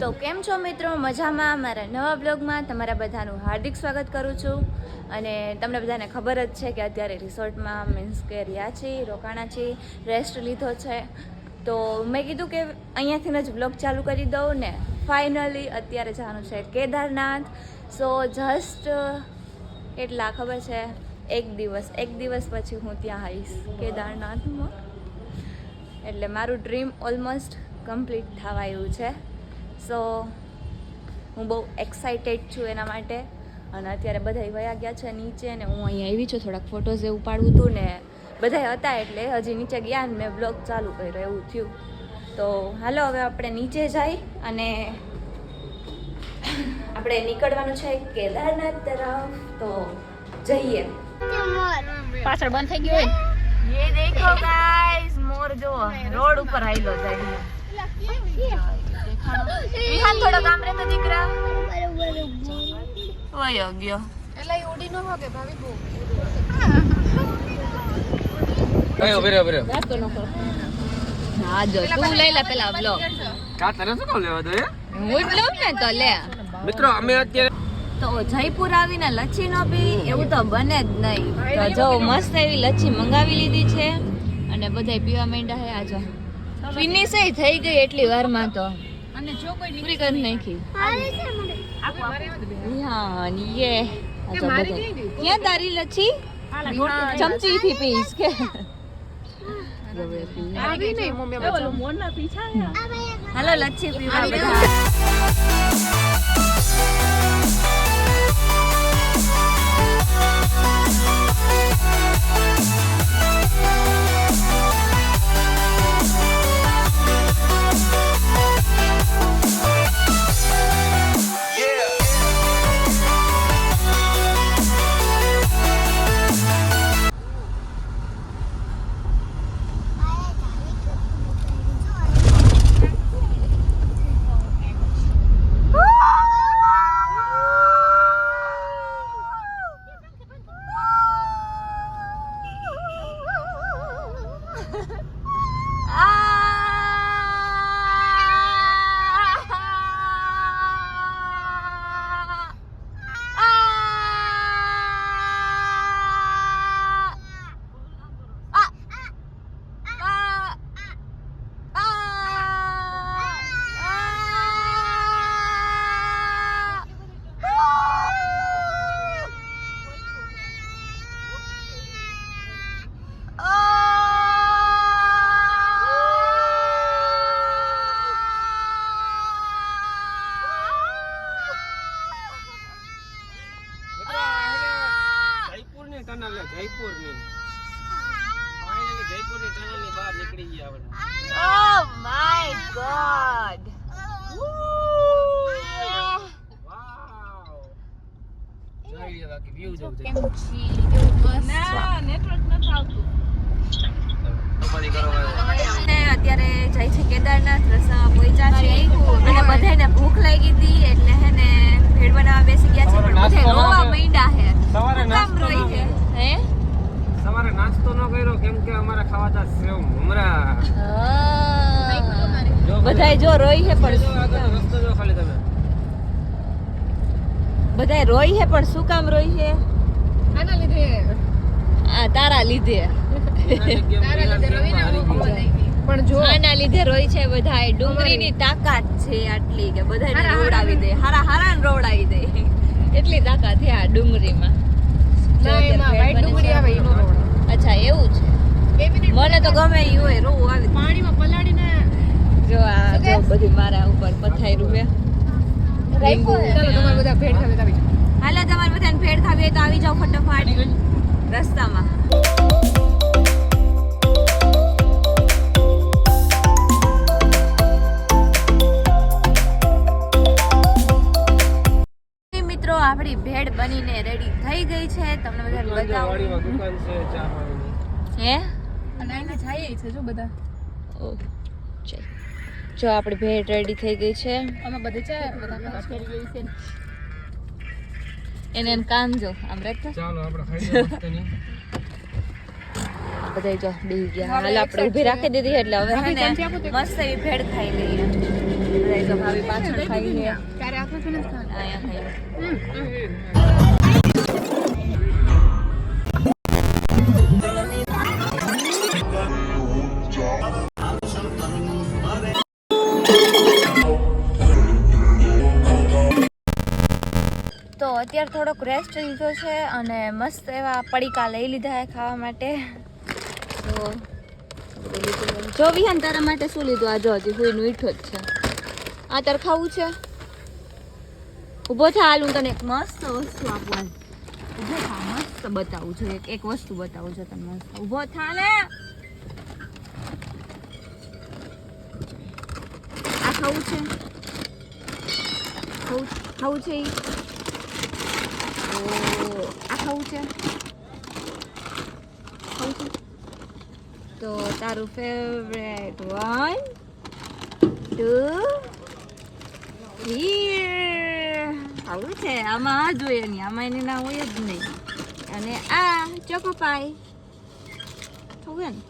તો કેમ છો મિત્રો? મજામાં? મારા નવા બ્લોગમાં તમારા બધાનું હાર્દિક સ્વાગત કરું છું. અને તમને બધાને ખબર જ છે કે અત્યારે રિસોર્ટમાં મીન્સ કે રહ્યા છીએ, રોકાણા છીએ રેસ્ટ લીધો છે. તો મેં કીધું કે અહીંયાથી જ બ્લોગ ચાલુ કરી દઉં ને ફાઇનલી અત્યારે જવાનું છે કેદારનાથ. સો જસ્ટ કેટલા ખબર છે, એક દિવસ એક દિવસ પછી હું ત્યાં આવીશ કેદારનાથમાં. એટલે મારું ડ્રીમ ઓલમોસ્ટ કમ્પ્લીટ થવા આવ્યું છે. સો હું બહુ એક્સાઇટેડ છું એના માટે. અને અત્યારે બધા વયા ગયા છે નીચે ને હું અહીંયા આવી છું થોડાક ફોટોઝ એવું પાડવું હતું ને બધા હતા એટલે હજી નીચે ગયા ને મેં બ્લોગ ચાલુ કર્યો એવું થયું. તો હાલો હવે આપણે નીચે જઈ અને આપણે નીકળવાનું છે કેદારનાથ તરફ. તો જઈએ. પાછળ બંધ થઈ ગયું હોય? યે દેખો ગાઈસ મોર જો રોડ ઉપર આવેલો જાય વિહાન થોડો કામ રે તો દીકરા. વયો ગયો. કઈ ઊભી રહે ઊભી રહે નાસ્તો કરો હા જો તું લઈ લે પેલા બ્લોગ કા તારે શું કામ લેવા દો? એ હું જ ને તો લે. મિત્રો અમે અત્યારે તો જયપુર આવીને લચ્છી નો પી એવું તો બને જ નહીં. તો જો મસ્ત એવી લચ્છી મંગાવી લીધી છે. અને બધાય પીવા માંડ્યા હે આજો. ફિનિશ થઈ ગઈ એટલી વારમાં તો. અને જો કોઈ પૂરી કરી નાખી હા ને યે આજો બધાય. ક્યાં તારી લચ્છી ચમચી થી પીશ કે આવી નહીં મમ્મી ઓલો મોરના પીછા હાલો લચ્છી પીવા બધા જોઈ લે બાકી વ્યૂ જોઉં છે ના નેટવર્ક નથી આવતું. નોબડી કરો અને અત્યારે જાય છે કેદારનાથ રસ્તામાં પહોંચ્યા છે. અને બધાને ભૂખ લાગી હતી એટલે હે ને ભેળ બનાવવા બેસી ગયા છે પણ બધે રોવા. માંડ્યા હે. સવારે નાસ્તો રોઈ છે. હે? સવારે નાસ્તો ન કર્યો કેમ કે અમારા ખાવાતા સેવ મમરા. બધાય જો રોઈ છે પણ રસ્તો જો ખાલી તમે. બધાય રોઈ છે પણ શું કામ રોઈ છે? આના લીધે. આ તારા લીધે. પણ જો આના લીધે રોઈ છે બધાય. ડુંગળીની તાકાત છે આટલી કે બધાને રોવડાવી દે. હારા હારા ને રોવડાવી દે. એટલી તાકાત છે આ ડુંગળીમાં. અચ્છા એવું છે. મને તો ગમે એવું હોય રોવું આવી પાણીમાં પલાળીને જો આ બધી મારા ઉપર લીંબુ. ચાલો તમારે બધા ભેટ ખાવે તો આવી જાઓ. હાલો તમારે બધાને ભેળ ખાવી હોય તો આવી જાઓ ફટાફટ. રસ્તામાં. મિત્રો આપણી ભેળ બનીને રેડી થઈ ગઈ છે. તમને બધાને બતાવું. દુકાન છે ચા હે? અને જાય છે જો બધા. ઓ ચાલ. જો આપણી ભેટ રેડી થઈ ગઈ છે. અમે બધે ચા બધા ગઈ છે એને એને કાન જો આમ રાખતા ચાલો આપણે ખાઈ બધા જો બેહી ગયા. હાલ આપણે ઊભી રાખી દીધી એટલે હવે હે ને મસ્ત એવી ભેળ ખાઈ લઈએ. બધા જો પાછળ ખાઈ છે અહીંયા ખાઈ અત્યારે થોડોક રેસ્ટ લીધો છે અને મસ્ત એવા પડીકા લઈ લીધા છે ખાવા માટે. તો જો વિહાન, તારા માટે શું લીધું? આ જો, હજી હુઈનું મીઠો જ છે. આ તાર ખાવું છે? ઊભો થા, હાલ હું તને એક મસ્ત વસ્તુ આપું. હાલ ઊભો થા, મસ્ત બતાવું છું. એક એક વસ્તુ બતાવું છું તને મસ્ત. ઊભો થા ને આ ખાવું છે? ખાવું છે ઓ આ ખાવું છે? ખાવું છે? તો તારું ફેવરેટ વન ટુ આવું છે? આમાં આ જોઈએ નહીં. આમાં એને ના હોય જ નહીં. અને આ ચોકો પાય થવું ને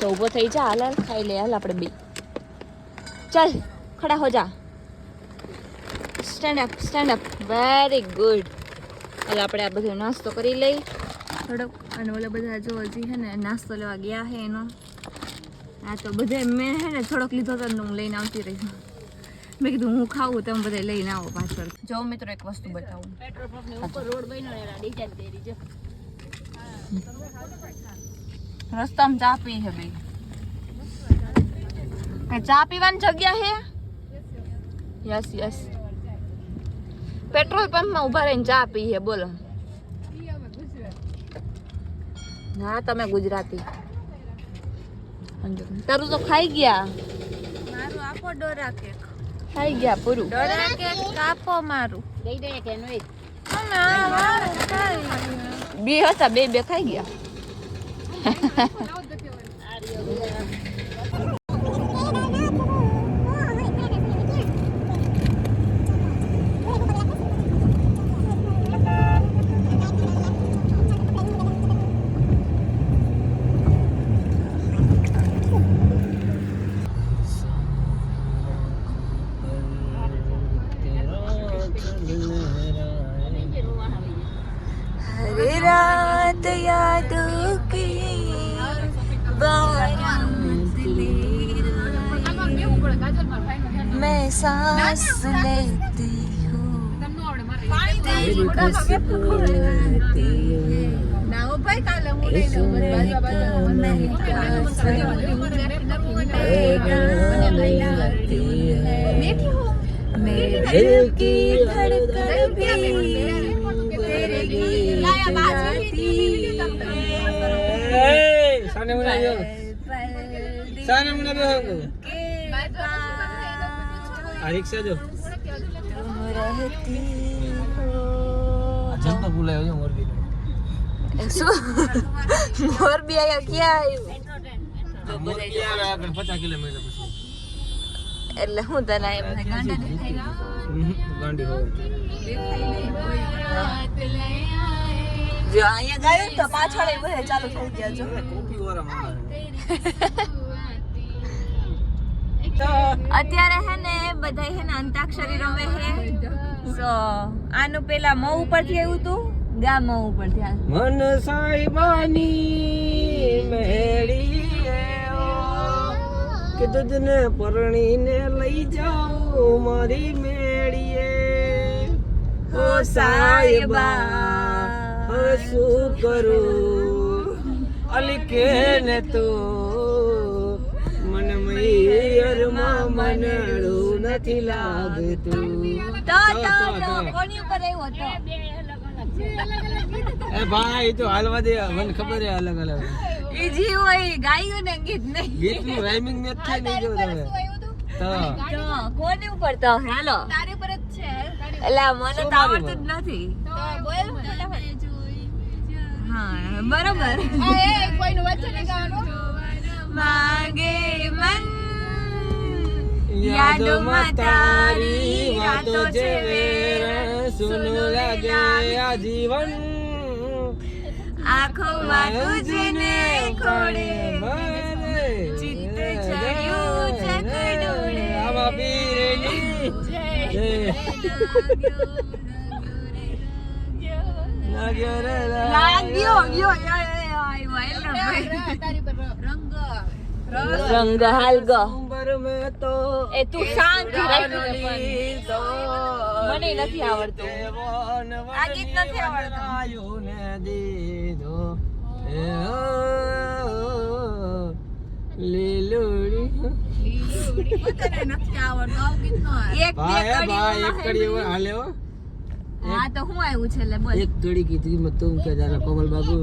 તો ઊભો થઈ જા. હાલ હાલ, ખાઈ લે. હાલ આપણે બે. ચાલ, ખડા હો જા. Stand up stand up very good હાલ આપણે આ બધો નાસ્તો કરી લઈ. થોડોક અને ઓલા બધા જો હજી છે ને નાસ્તો લેવા ગયા છે એનો. આ તો બધે મેં છે ને થોડોક લીધો તો હું લઈને આવતી રહી. મેં કીધું હું ખાવું તમે બધા લઈને આવો પાછળ. જો મિત્રો એક વસ્તુ બતાવું. રસ્તામાં ચા પી છે ભાઈ. ચા પીવાની જગ્યા છે યસ યસ પેટ્રોલ પંપમાં ઊભા રહીને ચા પીએ બોલો. હા તમે ગુજરાતી. તારું તો ખાઈ ગયા? મારું આપો ડોરા કેક. ખાઈ ગયા પૂરું? ડોરા કેક કાપો મારું. બે હતા બે બે ખાઈ ગયા. બાજુ આ બાજુ मेरे दिल की धड़कन भी तेरे गीत गाती એ, સાને મને બેહો. है સાને મને બેહો કહું. के पास આ રિક્ષા જો तुम रहती हो જંપ બોલાયો છે મોરબી શું મોરબી આયા ક્યાં આવ્યું મોરબી આવે આગળ 50 કિલોમીટર પછી એટલે હું તને એમ થાય ગાંડા દેખાઈ ગયા હમ, ગાંડી હોવ જો અહીંયા ગાયું તો પાછળ એ બધે ચાલુ થઈ ગયા જો. કોપી વાળા માણસ અત્યારે હે ને બધા હે ને અંતાક્ષરી રમે હે. સો આનું પેલા મઉ ઉપરથી આવ્યું તું? ગા મો ઉપરથી આ મન સાહેબાની મેળી કે દૂધને પરણીને લઈ જાઓ મારી મેળીએ. ઓ સાહેબા. શું કરું. અલી કે ને તો મન મૈયરમાં મનડું નથી લાગતું. એ ભાઈ તો હાલવા દે મને ખબર હે અલગ અલગ. એ હોય ગાયું ને ગીત નહીં. રાઇમિંગ ને થાય નહીં જો તમે. તો. તો કોની ઉપર તો? હાલો. તારી પર જ છે. એટલે મને તો આવડતું જ નથી. તો બોલ. હા બરોબર. કોઈનું વચ્ચે નહીં ગાવાનું માગે મન. યાદોમાં તારી વાતો જે વેર સુનું લાગે આ જીવન છે તુજને ખોડે ચિત્ત ચડ્યું ચકડોળે. આમાં પીરેલી જય. લાગ્યો રે લાગ્યો યો યો યો આવ્યો એટલે ભાઈ. તારી પર રંગ મેં તો એ તું શાંત રાખ મને નથી આવડતું. આ ગીત નથી આવડતું. દીધો. એ ઓ, લીલુડી. તને નથી આવડતું. આ ગીત નો એક બે કડી હાલે હો. આ તો હું આવ્યું છે એટલે બોલ. એક કડી કીધી મત તું કે જરા કોમલ બાબુ.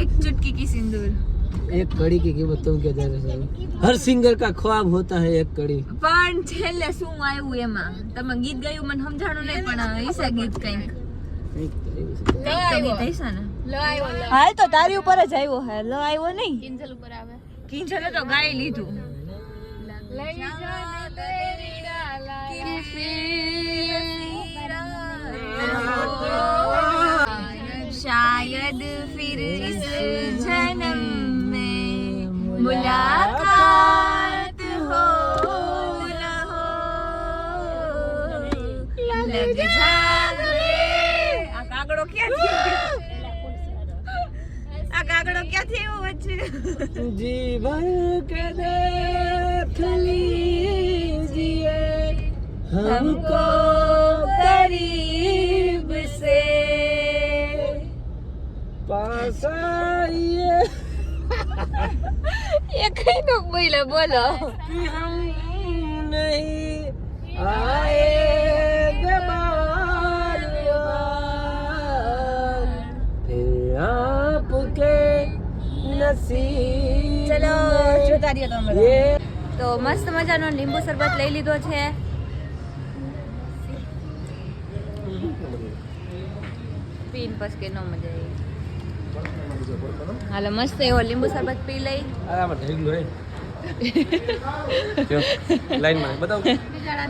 એક ચુટકી કી સિંદૂર. એક કડી કી કિંમત તું કે જરા સાહેબ હર સિંગર કા ખ્વાબ હોતા હે એક કડી પણ છેલ્લે શું આવ્યું એમાં? તમે ગીત ગાયું મને સમજાણું નહીં પણ ઈસા ગીત કંઈક. તારી ઉપર જ આવ્યો હે. લીધું. शायद फिर इस जन्म में मुलाकात हो न हो लग जा गले આ કાગડો ક્યાંથી આ કાગડો ક્યાંથી આવ્યો વચ્ચે जी भर के देख लीजिए हमको करीब से पास आइए એ કઈ નો બોલે બોલો कि हम नहीं आएंगे बार बार फिर आपके नसीब ચલો में જોતા રહ્યો તમે ये તો મસ્ત મજાનો લીંબુ શરબત લઈ લીધો છે પીન પછી કે ન મજા આવી. હાલો મસ્ત એવો લીંબુ શરબત પી લઈ. આરામ ઢેગલું હે. જો લાઈનમાં બતાવ. બિચારા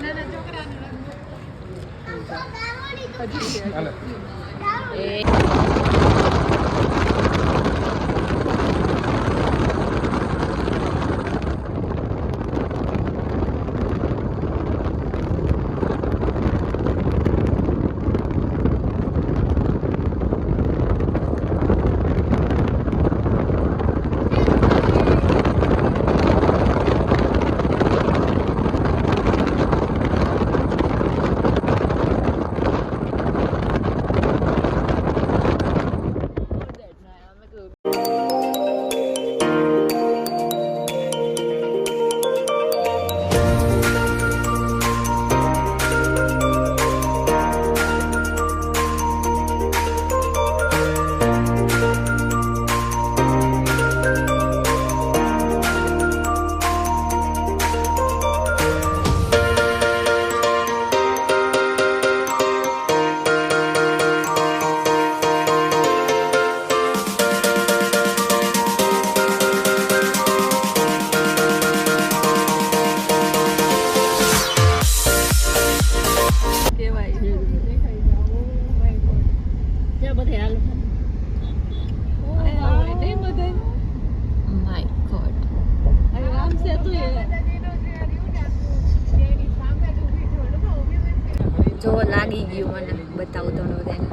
લાગી ગયું મને બતાવું તમને બધાને.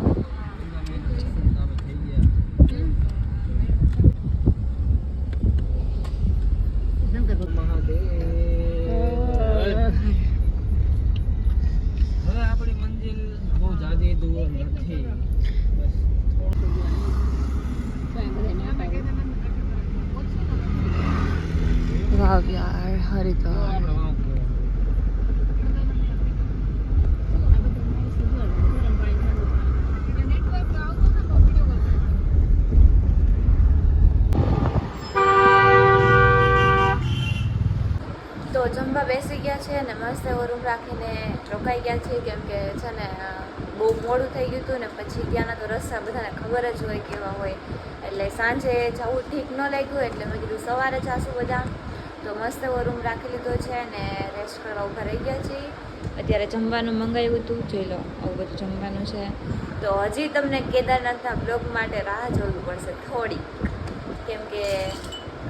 વાવ યાર હરિદ્વાર આપણે વાંક તો જમવા બેસી ગયા છે અને મસ્ત એવો રૂમ રાખીને રોકાઈ ગયા છે કેમ કે છે ને અ, બહુ મોડું થઈ ગયું હતું ને પછી ત્યાંના તો રસ્તા બધાને ખબર જ હોય કેવા હોય. એટલે સાંજે જવું ઠીક ન લાગ્યું એટલે મેં કીધું સવારે જાશું બધા. તો મસ્ત એવો રૂમ રાખી લીધો છે અને રેસ્ટ કરવા ઊભા રહી ગયા છીએ. અત્યારે જમવાનું મંગાવ્યું હતું જોઈ લો, આવું બધું જમવાનું છે. તો હજી તમને કેદારનાથના બ્લોગ માટે રાહ જોવી પડશે થોડી કેમ કે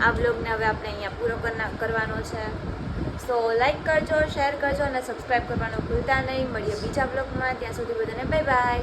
આ બ્લોગને હવે આપણે અહીંયા પૂરો કરવાનો છે. સો લાઈક કરજો શેર કરજો અને સબસ્ક્રાઈબ કરવાનું ભૂલતા નહીં. મળીએ બીજા બ્લોગમાં ત્યાં સુધી બધાને બાય બાય